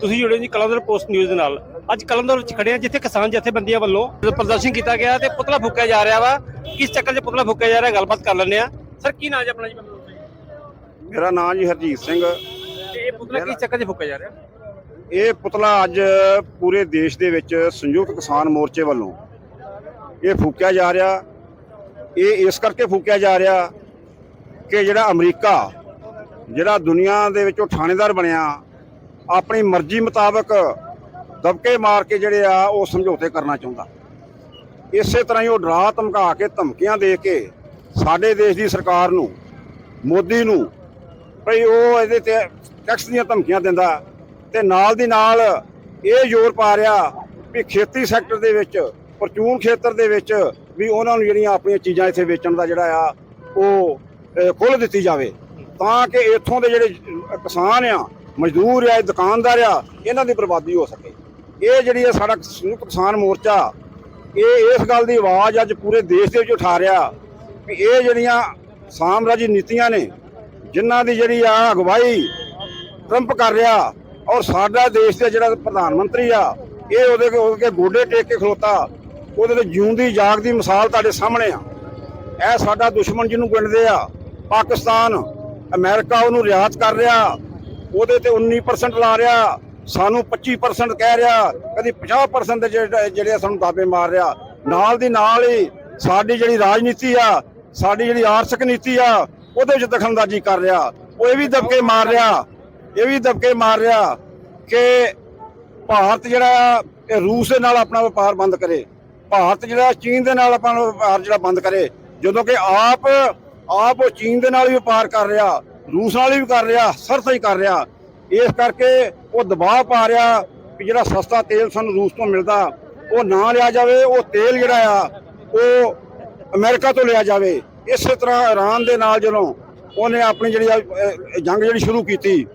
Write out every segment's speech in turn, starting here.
ਤੁਸੀਂ ਜੁੜੇ ਹੋ ਜੀ ਕਲੰਦਰ ਪੋਸਟ ਨਿਊਜ਼ ਦੇ ਨਾਲ। ਅੱਜ ਕਲੰਦਰ ਵਿੱਚ ਖੜੇ ਆ ਜਿੱਥੇ ਕਿਸਾਨ ਜਥੇਬੰਦੀਆਂ ਵੱਲੋਂ ਪ੍ਰਦਰਸ਼ਨ ਕੀਤਾ ਗਿਆ ਤੇ ਪੁਤਲਾ ਫੂਕਿਆ ਜਾ ਰਿਹਾ ਵਾ। ਕਿਸ ਚੱਕਰ 'ਚ ਪੁਤਲਾ ਫੂਕਿਆ ਜਾ ਰਿਹਾ ਗੱਲਬਾਤ ਕਰ ਲੈਂਦੇ ਆ। ਸਰ ਕੀ ਨਾਮ ਜੀ ਆਪਣਾ ਜੀ। ਮੇਰਾ ਨਾਮ ਜੀ ਹਰਜੀਤ ਸਿੰਘ। ਤੇ ਇਹ ਪੁਤਲਾ ਕਿਸ ਚੱਕਰ 'ਚ ਫੂਕਿਆ ਜਾ ਰਿਹਾ? ਇਹ ਪੁਤਲਾ ਅੱਜ ਪੂਰੇ ਦੇਸ਼ ਦੇ ਵਿੱਚ ਸੰਯੁਕਤ ਕਿਸਾਨ ਮੋਰਚੇ ਵੱਲੋਂ ਇਹ ਫੂਕਿਆ ਜਾ ਰਿਹਾ। ਇਹ ਇਸ ਕਰਕੇ ਫੂਕਿਆ ਜਾ ਰਿਹਾ ਕਿ ਜਿਹੜਾ ਅਮਰੀਕਾ ਜਿਹੜਾ ਦੁਨੀਆ ਦੇ ਵਿੱਚੋਂ ਥਾਣੇਦਾਰ ਬਣਿਆ ਆਪਣੀ ਮਰਜ਼ੀ ਮੁਤਾਬਕ ਦਬਕੇ ਮਾਰ ਕੇ ਜਿਹੜੇ ਆ ਉਹ ਸਮਝੌਤੇ ਕਰਨਾ ਚਾਹੁੰਦਾ। ਇਸੇ ਤਰ੍ਹਾਂ ਹੀ ਉਹ ਡਰਾ ਧਮਕਾ ਕੇ ਧਮਕੀਆਂ ਦੇ ਕੇ ਸਾਡੇ ਦੇਸ਼ ਦੀ ਸਰਕਾਰ ਨੂੰ, ਮੋਦੀ ਨੂੰ, ਭਈ ਉਹ ਇਹਦੇ ਤੇ ਟੈਕਸ ਦੀਆਂ ਧਮਕੀਆਂ ਦਿੰਦਾ ਤੇ ਨਾਲ ਦੀ ਨਾਲ ਇਹ ਜ਼ੋਰ ਪਾ ਰਿਹਾ ਵੀ ਖੇਤੀ ਸੈਕਟਰ ਦੇ ਵਿੱਚ, ਪਰਚੂਨ ਖੇਤਰ ਦੇ ਵਿੱਚ ਵੀ ਉਹਨਾਂ ਨੂੰ ਜਿਹੜੀਆਂ ਆਪਣੀਆਂ ਚੀਜ਼ਾਂ ਇੱਥੇ ਵੇਚਣ ਦਾ ਜਿਹੜਾ ਆ ਉਹ ਖੋਲ੍ਹ ਦਿੱਤੀ ਜਾਵੇ। ਤਾਂ ਕਿ ਇੱਥੋਂ ਦੇ ਜਿਹੜੇ ਕਿਸਾਨ ਆ ਮਜ਼ਦੂਰ ਆ ਦੁਕਾਨਦਾਰ ਆ, ਇਹਨਾਂ ਦੀ ਬਰਬਾਦੀ ਹੋ ਸਕੇ। ਇਹ ਜਿਹੜੀ ਆ ਸਾਡਾ ਸੰਯੁਕਤ ਕਿਸਾਨ ਮੋਰਚਾ, ਇਹ ਇਸ ਗੱਲ ਦੀ ਆਵਾਜ਼ ਅੱਜ ਪੂਰੇ ਦੇਸ਼ ਦੇ ਵਿੱਚ ਉਠਾ ਰਿਹਾ ਵੀ ਇਹ ਜਿਹੜੀਆਂ ਸਾਮਰਾਜੀ ਨੀਤੀਆਂ ਨੇ, ਜਿਨ੍ਹਾਂ ਦੀ ਜਿਹੜੀ ਆ ਅਗਵਾਈ ਟਰੰਪ ਕਰ ਰਿਹਾ ਔਰ ਸਾਡਾ ਦੇਸ਼ ਦੇ ਜਿਹੜਾ ਪ੍ਰਧਾਨ ਮੰਤਰੀ ਆ, ਇਹ ਉਹਦੇ ਉਹਦੇ ਗੋਡੇ ਟੇਕ ਕੇ ਖਲੋਤਾ, ਉਹਦੇ ਤੇ ਜਿਉਂਦੀ ਜਾਗਦੀ ਮਿਸਾਲ ਤੁਹਾਡੇ ਸਾਹਮਣੇ ਆ। ਇਹ ਸਾਡਾ ਦੁਸ਼ਮਣ ਜਿਹਨੂੰ ਗਿਣਦੇ ਆ, ਪਾਕਿਸਤਾਨ, ਅਮਰੀਕਾ ਉਹਨੂੰ ਰਿਆਤ ਕਰ ਰਿਹਾ ਉਹਦੇ ਤੇ 19% ਲਾ ਰਿਹਾ, ਸਾਨੂੰ 25% ਕਹਿ ਰਿਹਾ, ਕਦੀ 50% ਦੇ ਜਿਹੜੇ ਜਿਹੜੇ ਸਾਨੂੰ ਦਾਅਵੇ ਮਾਰ ਰਿਹਾ। ਨਾਲ ਦੀ ਨਾਲ ਹੀ ਸਾਡੀ ਜਿਹੜੀ ਰਾਜਨੀਤੀ ਆ, ਸਾਡੀ ਜਿਹੜੀ ਆਰਥਿਕ ਨੀਤੀ ਆ, ਉਹਦੇ ਵਿੱਚ ਦਖਲਅੰਦਾਜ਼ੀ ਕਰ ਰਿਹਾ। ਉਹ ਇਹ ਵੀ ਦਬਕੇ ਮਾਰ ਰਿਹਾ, ਇਹ ਵੀ ਦਬਕੇ ਮਾਰ ਰਿਹਾ ਕਿ ਭਾਰਤ ਜਿਹੜਾ ਇਹ ਰੂਸ ਦੇ ਨਾਲ ਆਪਣਾ ਵਪਾਰ ਬੰਦ ਕਰੇ। ਭਾਰਤ ਜਿਹੜਾ, ਚੀਨ ਦੇ ਨਾਲ ਆਪਣਾ ਵਪਾਰ ਜਿਹੜਾ ਬੰਦ ਕਰੇ। ਜਦੋਂ ਕਿ ਆਪ ਆਪ ਉਹ ਚੀਨ ਦੇ ਨਾਲ ਹੀ ਵਪਾਰ ਕਰ ਰਿਹਾ। ਰੂਸ ਨਾਲ ਵੀ ਕਰ ਰਿਹਾ ਸਰਸਾ ਹੀ ਕਰ ਰਿਹਾ। ਇਸ ਕਰਕੇ ਉਹ ਦਬਾਅ ਪਾ ਰਿਹਾ ਕਿ ਜਿਹੜਾ ਸਸਤਾ ਤੇਲ ਸਾਨੂੰ ਰੂਸ ਤੋਂ ਮਿਲਦਾ ਉਹ ਨਾ ਲਿਆ ਜਾਵੇ ਉਹ ਤੇਲ ਜਿਹੜਾ ਆ ਉਹ ਅਮਰੀਕਾ ਤੋਂ ਲਿਆ ਜਾਵੇ। ਇਸੇ ਤਰ੍ਹਾਂ ਇਰਾਨ ਦੇ ਨਾਲ ਜਦੋਂ ਉਹਨੇ ਆਪਣੀ ਜਿਹੜੀ ਆ, ਜੰਗ ਜਿਹੜੀ ਸ਼ੁਰੂ ਕੀਤੀ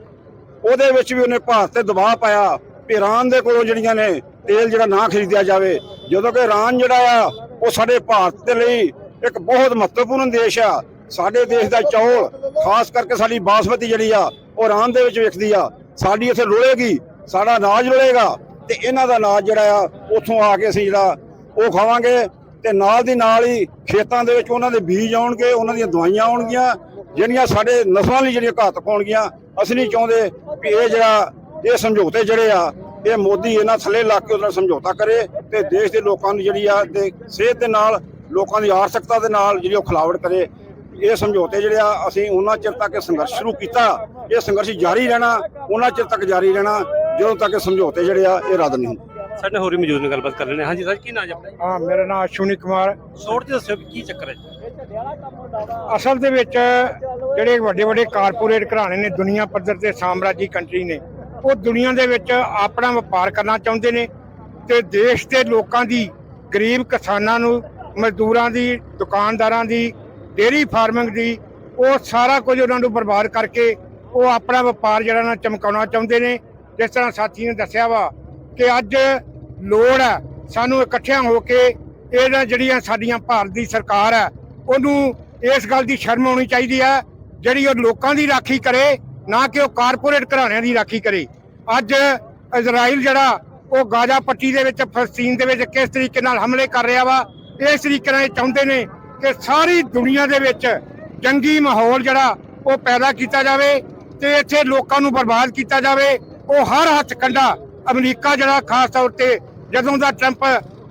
ਉਹਦੇ ਵਿੱਚ ਵੀ ਉਹਨੇ ਭਾਰਤ ਤੇ ਦਬਾਅ ਪਾਇਆ ਵੀ ਇਰਾਨ ਦੇ ਕੋਲੋਂ ਜਿਹੜੀਆਂ ਨੇ ਤੇਲ ਜਿਹੜਾ ਨਾ ਖਰੀਦਿਆ ਜਾਵੇ। ਜਦੋਂ ਕਿ ਇਰਾਨ ਜਿਹੜਾ ਆ ਉਹ ਸਾਡੇ ਭਾਰਤ ਦੇ ਲਈ ਇੱਕ ਬਹੁਤ ਮਹੱਤਵਪੂਰਨ ਦੇਸ਼ ਆ। ਸਾਡੇ ਦੇਸ਼ ਦਾ ਚੌਲ, ਖਾਸ ਕਰਕੇ ਸਾਡੀ ਬਾਸਮਤੀ ਜਿਹੜੀ ਆ, ਉਹ ਇਰਾਨ ਦੇ ਵਿੱਚ ਵਿਕਦੀ ਆ। ਸਾਡੀ ਇੱਥੇ ਰੁਲੇਗੀ, ਸਾਡਾ ਅਨਾਜ ਰੁਲੇਗਾ ਤੇ ਇਹਨਾਂ ਦਾ ਅਨਾਜ ਜਿਹੜਾ ਆ, ਉੱਥੋਂ ਆ ਕੇ ਅਸੀਂ ਜਿਹੜਾ, ਉਹ ਖਾਵਾਂਗੇ ਤੇ ਨਾਲ ਦੀ ਨਾਲ ਹੀ ਖੇਤਾਂ ਦੇ ਵਿੱਚ ਉਹਨਾਂ ਦੇ ਬੀਜ ਆਉਣਗੇ, ਉਹਨਾਂ ਦੀਆਂ ਦਵਾਈਆਂ ਆਉਣਗੀਆਂ, ਜਿਹੜੀਆਂ ਸਾਡੇ ਨਸਲਾਂ ਲਈ ਜਿਹੜੀਆਂ ਘਾਤਕ ਹੋਣਗੀਆਂ, ਅਸੀਂ ਨਹੀਂ ਚਾਹੁੰਦੇ ਵੀ ਇਹ ਜਿਹੜਾ, ਇਹ ਸਮਝੌਤੇ ਜਿਹੜੇ ਆ, ਇਹ ਮੋਦੀ ਇਹਨਾਂ ਥੱਲੇ ਲਾ ਕੇ ਉਹਦਾ ਸਮਝੌਤਾ ਕਰੇ ਤੇ ਦੇਸ਼ ਦੇ ਲੋਕਾਂ ਨੂੰ ਜਿਹੜੀ ਆ, ਤੇ ਸਿਹਤ ਦੇ ਨਾਲ, ਲੋਕਾਂ ਦੀ ਆਰਥਿਕਤਾ ਦੇ ਨਾਲ ਜਿਹੜੀ ਉਹ ਖਿਲਾਵਟ ਕਰੇ। ਇਹ ਸਮਝੌਤੇ ਜਿਹੜੇ ਆ ਅਸੀਂ ਉਹਨਾਂ ਚਿਰ ਤੱਕ ਇਹ ਸੰਘਰਸ਼ ਸ਼ੁਰੂ ਕੀਤਾ। ਇਹ ਸੰਘਰਸ਼ ਜਾਰੀ ਰਹਿਣਾ ਉਹਨਾਂ ਚਿਰ ਤੱਕ ਜਾਰੀ ਰਹਿਣਾ ਜਦੋਂ ਤੱਕ ਇਹ ਸਮਝੌਤੇ ਜਿਹੜੇ ਆ ਇਹ ਰੱਦ ਨਹੀਂ ਹੁੰਦੇ। ਸਾਡੇ ਹੋਰ ਵੀ ਮੌਜੂਦ ਨੇ ਗੱਲਬਾਤ ਕਰ ਹਾਂ। ਹਾਂਜੀ ਸਰ ਕੀ ਨਾਮ ਜੀ ਆਪਣਾ? ਹਾਂ ਮੇਰਾ ਨਾਮ ਅਸ਼ਵਨੀ ਕੁਮਾਰ। ਸ਼ੋਰਟ 'ਚ ਦੱਸਿਓ ਕੀ ਚੱਕਰ ਹੈ? ਅਸਲ ਦੇ ਵਿੱਚ ਜਿਹੜੇ ਵੱਡੇ ਵੱਡੇ ਕਾਰਪੋਰੇਟ ਘਰਾਣੇ ਨੇ ਦੁਨੀਆ ਪੱਧਰ ਤੇ ਸਾਮਰਾਜੀ ਕੰਟਰੀ ਨੇ ਉਹ ਦੁਨੀਆ ਦੇ ਵਿੱਚ ਆਪਣਾ ਵਪਾਰ ਕਰਨਾ ਚਾਹੁੰਦੇ ਨੇ ਤੇ ਦੇਸ਼ ਦੇ ਲੋਕਾਂ ਦੀ ਗਰੀਬ ਕਿਸਾਨਾਂ ਨੂੰ ਮਜ਼ਦੂਰਾਂ ਦੀ ਦੁਕਾਨਦਾਰਾਂ ਦੀ ਡੇਰੀ ਫਾਰਮਿੰਗ ਦੀ, ਉਹ ਸਾਰਾ ਕੁਝ ਉਹਨਾਂ ਨੂੰ ਬਰਬਾਦ ਕਰਕੇ ਉਹ ਆਪਣਾ ਵਪਾਰ ਜਿਹੜਾ ਨਾ ਚਮਕਾਉਣਾ ਚਾਹੁੰਦੇ ਨੇ। ਜਿਸ ਤਰ੍ਹਾਂ ਸਾਥੀ ਨੇ ਦੱਸਿਆ ਵਾ ਕਿ ਅੱਜ ਲੋੜ ਹੈ ਸਾਨੂੰ ਇਕੱਠਿਆਂ ਹੋ ਕੇ ਇਹਨਾਂ ਜਿਹੜੀਆਂ ਸਾਡੀਆਂ ਭਾਰਤ ਦੀ ਸਰਕਾਰ ਹੈ, ਉਹਨੂੰ ਇਸ ਗੱਲ ਦੀ ਸ਼ਰਮ ਆਉਣੀ ਚਾਹੀਦੀ ਹੈ, ਜਿਹੜੀ ਉਹ ਲੋਕਾਂ ਦੀ ਰਾਖੀ ਕਰੇ, ਨਾ ਕਿ ਉਹ ਕਾਰਪੋਰੇਟ ਘਰਾਣਿਆਂ ਦੀ ਰਾਖੀ ਕਰੇ। ਅੱਜ ਇਜ਼ਰਾਈਲ ਜਿਹੜਾ, ਉਹ ਗਾਜ਼ਾ ਪੱਟੀ ਦੇ ਵਿੱਚ, ਫਲਸਤੀਨ ਦੇ ਵਿੱਚ ਕਿਸ ਤਰੀਕੇ ਨਾਲ ਹਮਲੇ ਕਰ ਰਿਹਾ ਵਾ, ਇਸ ਤਰੀਕੇ ਨਾਲ ਇਹ ਚਾਹੁੰਦੇ ਨੇ ਕਿ ਸਾਰੀ ਦੁਨੀਆ ਦੇ ਵਿੱਚ ਜੰਗੀ ਮਾਹੌਲ ਜਿਹੜਾ ਉਹ ਪੈਦਾ ਕੀਤਾ ਜਾਵੇ ਤੇ ਇੱਥੇ ਲੋਕਾਂ ਨੂੰ ਬਰਬਾਦ ਕੀਤਾ ਜਾਵੇ। ਉਹ ਹਰ ਹੱਥ ਕੰਡਾ ਅਮਰੀਕਾ ਜਿਹੜਾ ਖਾਸ ਤੌਰ ਤੇ ਜਦੋਂ ਦਾ ਟਰੰਪ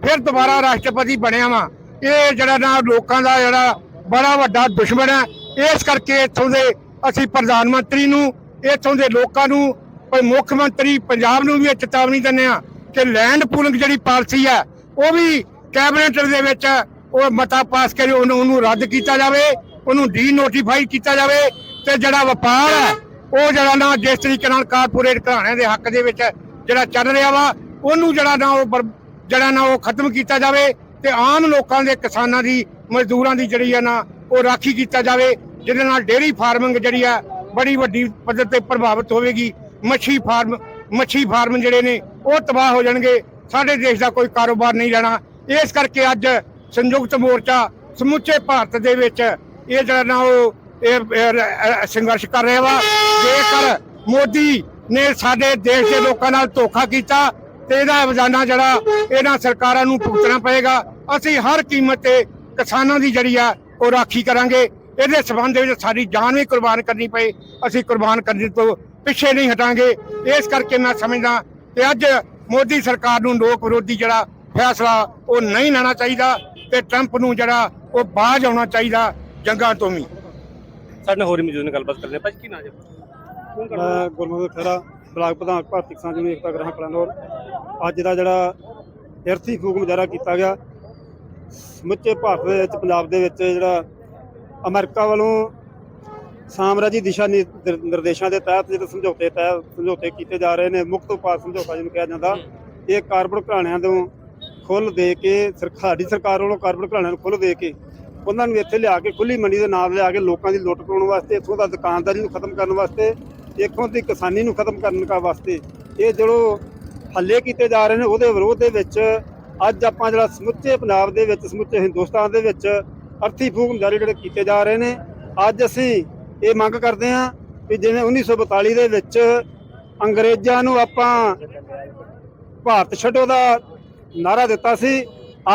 ਫਿਰ ਦੁਬਾਰਾ ਰਾਸ਼ਟਰਪਤੀ ਬਣਿਆ ਵਾ, ਇਹ ਜਿਹੜਾ ਨਾ ਲੋਕਾਂ ਦਾ ਜਿਹੜਾ ਬੜਾ ਵੱਡਾ ਦੁਸ਼ਮਣ ਹੈ। ਇਸ ਕਰਕੇ ਇੱਥੋਂ ਦੇ ਅਸੀਂ ਪ੍ਰਧਾਨ ਮੰਤਰੀ ਨੂੰ, ਇੱਥੋਂ ਦੇ ਲੋਕਾਂ ਨੂੰ ਮੁੱਖ ਮੰਤਰੀ ਪੰਜਾਬ ਨੂੰ ਵੀ ਇਹ ਚੇਤਾਵਨੀ ਦਿੰਦੇ ਆ ਕਿ ਲੈਂਡ ਪੂਲਿੰਗ ਜਿਹੜੀ ਪਾਲਿਸੀ ਹੈ, ਉਹ ਵੀ ਕੈਬਨਿਟ ਦੇ ਵਿੱਚ ਉਹ ਮਤਾ ਪਾਸ ਕਰੇ, ਉਹਨੂੰ ਉਹਨੂੰ ਰੱਦ ਕੀਤਾ ਜਾਵੇ, ਉਹਨੂੰ ਡੀ ਨੋਟੀਫਾਈ ਕੀਤਾ ਜਾਵੇ ਤੇ ਜਿਹੜਾ ਵਪਾਰ ਹੈ, ਉਹ ਜਿਹੜਾ ਨਾ ਜਿਸ ਤਰੀਕੇ ਨਾਲ ਕਾਰਪੋਰੇਟ ਘਰਾਣਿਆਂ ਦੇ ਹੱਕ ਦੇ ਵਿੱਚ ਜਿਹੜਾ ਚੱਲ ਰਿਹਾ ਵਾ, ਉਹਨੂੰ ਜਿਹੜਾ ਨਾ ਉਹ ਜਿਹੜਾ ਨਾ ਉਹ ਖਤਮ ਕੀਤਾ ਜਾਵੇ ਤੇ ਆਮ ਲੋਕਾਂ ਦੇ ਕਿਸਾਨਾਂ ਦੀ, ਮਜ਼ਦੂਰਾਂ ਦੀ ਜਿਹੜੀ ਹੈ ਨਾ, ਉਹ ਰਾਖੀ ਕੀਤਾ ਜਾਵੇ, ਜਿਹਦੇ ਨਾਲ ਡੇਅਰੀ ਫਾਰਮਿੰਗ ਜਿਹੜੀ ਆ ਬੜੀ ਵੱਡੀ ਪੱਧਰ ਤੇ ਪ੍ਰਭਾਵਿਤ ਹੋਵੇਗੀ। ਮੱਛੀ ਫਾਰਮ ਮੱਛੀ ਫਾਰਮ ਜਿਹੜੇ ਨੇ, ਉਹ ਤਬਾਹ ਹੋ ਜਾਣਗੇ। ਸਾਡੇ ਦੇਸ਼ ਦਾ ਕੋਈ ਕਾਰੋਬਾਰ ਨਹੀਂ ਰਹਿਣਾ। ਇਸ ਕਰਕੇ ਅੱਜ ਸੰਯੁਕਤ ਮੋਰਚਾ ਸਮੁੱਚੇ ਭਾਰਤ ਦੇ ਵਿੱਚ ਇਹ ਜਿਹੜਾ ਨਾ ਉਹ ਇਹ ਸੰਘਰਸ਼ ਕਰ ਰਿਹਾ ਵਾ। ਜੇਕਰ ਮੋਦੀ ਨੇ ਸਾਡੇ ਦੇਸ਼ ਦੇ ਲੋਕਾਂ ਨਾਲ ਧੋਖਾ ਕੀਤਾ ਤੇ ਇਹਦਾ ਰੋਜ਼ਾਨਾ ਜਿਹੜਾ ਇਹਨਾਂ ਸਰਕਾਰਾਂ ਨੂੰ ਭੁਗਤਣਾ ਪਏਗਾ, ਅਸੀਂ ਹਰ ਕੀਮਤ ਤੇ ਕਿਸਾਨਾਂ ਦੀ ਜਿਹੜੀ ਆ, ਉਹ ਰਾਖੀ ਕਰਾਂਗੇ। ਇਹਦੇ ਸਬੰਧ ਵਿੱਚ ਸਾਡੀ ਜਾਨ ਵੀ ਕੁਰਬਾਨ ਕਰਨੀ ਪਏ ਅਸੀਂ ਕੁਰਬਾਨ ਕਰਨ ਤੋਂ ਪਿੱਛੇ ਨਹੀਂ ਹਟਾਂਗੇ। ਇਸ ਕਰਕੇ ਮੈਂ ਸਮਝਦਾ ਕਿ ਅੱਜ ਮੋਦੀ ਸਰਕਾਰ ਨੂੰ ਲੋਕ ਵਿਰੋਧੀ ਜਿਹੜਾ ਫੈਸਲਾ ਉਹ ਨਹੀਂ ਲੈਣਾ ਚਾਹੀਦਾ। ਤੇ ਟਰੰਪ ਨੂੰ ਜਿਹੜਾ ਉਹ ਬਾਜ ਆਉਣਾ ਚਾਹੀਦਾ ਜੰਗਾਂ ਤੋਂ ਵੀ। ਸਾਡੇ ਨਾਲ ਹੋਰ ਮੌਜੂਦ ਨੇ ਗੱਲਬਾਤ ਕਰਦੇ ਭਾਜੀ ਕੀ ਨਾਮ ਜੀ? ਮੈਂ ਗੁਰਮੁਖ ਖਹਿਰਾ ਬਲਾਕ ਪ੍ਰਧਾਨ ਭਾਰਤੀ ਕਿਸਾਨ ਯੂਨੀਅਨ ਏਕਤਾ ਗ੍ਰਹਿ ਕਲਾਨੌਰ ਅੱਜ ਦਾ ਜਿਹੜਾ ਅਰਥੀ ਫੂਕ ਮੁਜ਼ਾਹਰਾ ਕੀਤਾ ਗਿਆ ਸਮੁੱਚੇ ਭਾਰਤ ਦੇ ਵਿੱਚ ਪੰਜਾਬ ਦੇ ਵਿੱਚ ਜਿਹੜਾ ਅਮਰੀਕਾ ਵੱਲੋਂ ਸਾਮਰਾਜੀ ਦਿਸ਼ਾ ਨਿ- ਨਿਰ- ਨਿਰਦੇਸ਼ਾਂ ਦੇ ਤਹਿਤ ਜਿਹੜੇ ਸਮਝੌਤੇ ਤਹਿ ਸਮਝੌਤੇ ਕੀਤੇ ਜਾ ਰਹੇ ਨੇ ਮੁਕਤ ਵਪਾਰ ਸਮਝੌਤਾ ਜਿਹਨੂੰ ਕਿਹਾ ਜਾਂਦਾ ਇਹ ਕਾਰਪੋਰੇਟ ਘਰਾਣਿਆਂ ਤੋਂ ਖੁੱਲ ਦੇ ਕੇ ਸਰ- ਸਾਡੀ ਸਰਕਾਰ ਵੱਲੋਂ ਕਾਰਪੋਰੇਟ ਘਰਾਣਿਆਂ ਨੂੰ ਖੁੱਲ ਦੇ ਕੇ ਉਹਨਾਂ ਨੂੰ ਇੱਥੇ ਲਿਆ ਕੇ ਖੁੱਲੀ ਮੰਡੀ ਦੇ ਨਾਲ ਲਿਆ ਕੇ ਲੋਕਾਂ ਦੀ ਲੁੱਟ ਪਾਉਣ ਵਾਸਤੇ, ਇੱਥੋਂ ਦਾ ਦੁਕਾਨਦਾਰੀ ਨੂੰ ਖਤਮ ਕਰਨ ਵਾਸਤੇ, ਇੱਥੋਂ ਦੀ ਕਿਸਾਨੀ ਨੂੰ ਖਤਮ ਕਰਨ ਦਾ ਵਾਸਤੇ, ਇਹ ਜਿਹੜੋ ਹੱਲੇ ਕੀਤੇ ਜਾ ਰਹੇ ਨੇ, ਉਹਦੇ ਵਿਰੋਧ ਦੇ ਵਿੱਚ ਅੱਜ ਆਪਾਂ ਜਿਹੜਾ ਸਮੁੱਚੇ ਪੰਜਾਬ ਦੇ ਵਿੱਚ, ਸਮੁੱਚੇ ਹਿੰਦੁਸਤਾਨ ਦੇ ਵਿੱਚ ਅਰਥੀ ਫੂਕ ਜਾਰੀ ਜਿਹੜੇ ਕੀਤੇ ਜਾ ਰਹੇ ਨੇ, ਅੱਜ ਅਸੀਂ ਇਹ ਮੰਗ ਕਰਦੇ ਹਾਂ ਕਿ ਜਿਵੇਂ 1942 ਦੇ ਵਿੱਚ ਅੰਗਰੇਜ਼ਾਂ ਨੂੰ ਆਪਾਂ ਭਾਰਤ ਛੱਡੋ ਦਾ ਨਾਰਾ ਦਿੱਤਾ ਸੀ।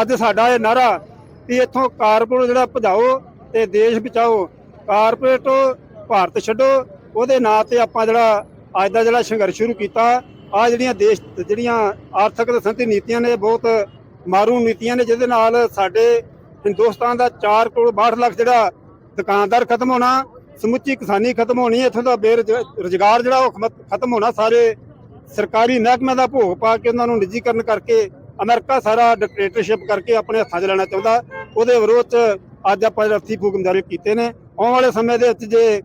ਅੱਜ ਸਾਡਾ ਇਹ ਨਾਰਾ ਵੀ ਇੱਥੋਂ ਕਾਰਪੋਰੇਟ ਜਿਹੜਾ ਭਜਾਓ ਤੇ ਦੇਸ਼ ਬਚਾਓ, ਕਾਰਪੋਰੇਟ ਭਾਰਤ ਛੱਡੋ, ਉਹਦੇ ਨਾਂ ਤੇ ਆਪਾਂ ਜਿਹੜਾ ਅੱਜ ਦਾ ਜਿਹੜਾ ਸੰਘਰਸ਼ ਸ਼ੁਰੂ ਕੀਤਾ ਆ ਜਿਹੜੀਆਂ ਦੇਸ਼ ਜਿਹੜੀਆਂ ਆਰਥਿਕ ਤੇ ਸੰਤੀ ਨੀਤੀਆਂ ਨੇ ਬਹੁਤ ਮਾਰੂ ਨੀਤੀਆਂ ਨੇ, ਜਿਹਦੇ ਨਾਲ ਸਾਡੇ ਹਿੰਦੁਸਤਾਨ ਦਾ 4 ਕਰੋੜ 62 ਲੱਖ ਜਿਹੜਾ ਦੁਕਾਨਦਾਰ ਖਤਮ ਹੋਣਾ, ਸਮੁੱਚੀ ਕਿਸਾਨੀ ਖਤਮ ਹੋਣੀ, ਇੱਥੋਂ ਦਾ ਬੇਰੁਜ਼ਗਾਰ ਜਿਹੜਾ ਉਹ ਖਤਮ ਹੋਣਾ, ਸਾਰੇ ਸਰਕਾਰੀ ਮਹਿਕਮਿਆਂ ਦਾ ਭੋਗ ਪਾ ਕੇ ਉਹਨਾਂ ਨੂੰ ਨਿੱਜੀਕਰਨ ਕਰਕੇ ਅਮਰੀਕਾ ਸਾਰਾ ਡਿਕਟੇਟਰਸ਼ਿਪ ਕਰਕੇ ਆਪਣੇ ਹੱਥਾਂ 'ਚ ਲੈਣਾ ਚਾਹੁੰਦਾ। ਉਹਦੇ ਵਿਰੋਧ 'ਚ ਅੱਜ ਆਪਾਂ ਜਿਹੜੇ ਫੂਕਮਦਾਰੀ ਕੀਤੇ ਨੇ। ਆਉਣ ਵਾਲੇ ਸਮੇਂ ਦੇ ਵਿੱਚ ਜੇ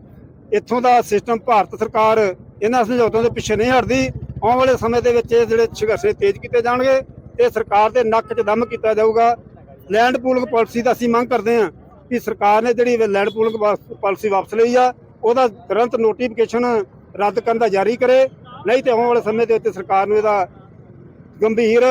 ਇੱਥੋਂ ਦਾ ਸਿਸਟਮ ਭਾਰਤ ਸਰਕਾਰ ਇਹਨਾਂ ਸਮਝੌਤਿਆਂ ਦੇ ਪਿੱਛੇ ਨਹੀਂ ਹਟਦੀ, ਆਉਣ ਵਾਲੇ ਸਮੇਂ ਦੇ ਵਿੱਚ ਇਹ ਜਿਹੜੇ ਸੰਘਰਸ਼ ਤੇਜ਼ ਕੀਤੇ ਜਾਣਗੇ ਤੇ ਸਰਕਾਰ ਦੇ ਨੱਕ 'ਚ ਦਮ ਕੀਤਾ ਜਾਊਗਾ। ਲੈਂਡ ਪੂਲਿੰਗ ਪਾਲਿਸੀ ਦਾ ਅਸੀਂ ਮੰਗ ਕਰਦੇ ਹਾਂ ਕਿ ਸਰਕਾਰ ਨੇ ਜਿਹੜੀ ਲੈਂਡ ਪੂਲਿੰਗ ਪਾਲਿਸੀ ਵਾਪਸ ਲਈ ਆ, ਉਹਦਾ ਤੁਰੰਤ ਨੋਟੀਫਿਕੇਸ਼ਨ ਰੱਦ ਕਰਨ ਦਾ ਜਾਰੀ ਕਰੇ। ਨਹੀਂ ਤੇ ਆਉਣ ਵਾਲੇ ਸਮੇਂ ਦੇ ਵਿੱਚ ਸਰਕਾਰ ਨੂੰ ਇਹਦਾ ਗੰਭੀਰ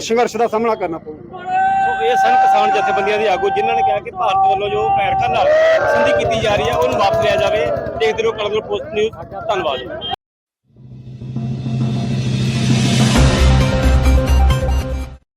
ਸੰਘਰਸ਼ ਦਾ ਸਾਹਮਣਾ ਕਰਨਾ ਪਊਗਾ ਸੋ ਇਹ ਸਨ ਕਿਸਾਨ ਜਥੇਬੰਦੀਆਂ ਦੇ ਆਗੂ, ਜਿਨ੍ਹਾਂ ਨੇ ਕਿਹਾ ਕਿ ਭਾਰਤ ਵੱਲੋਂ ਜੋ ਅਮਰੀਕਾ ਨਾਲ ਸੰਧੀ ਕੀਤੀ ਜਾ ਰਹੀ ਹੈ, ਉਹਨੂੰ ਵਾਪਸ ਲਿਆ ਜਾਵੇ। ਦੇਖਦੇ ਰਹੋ, ਕਲਮ ਪੋਸਟ ਨਿਊਜ਼, ਧੰਨਵਾਦ।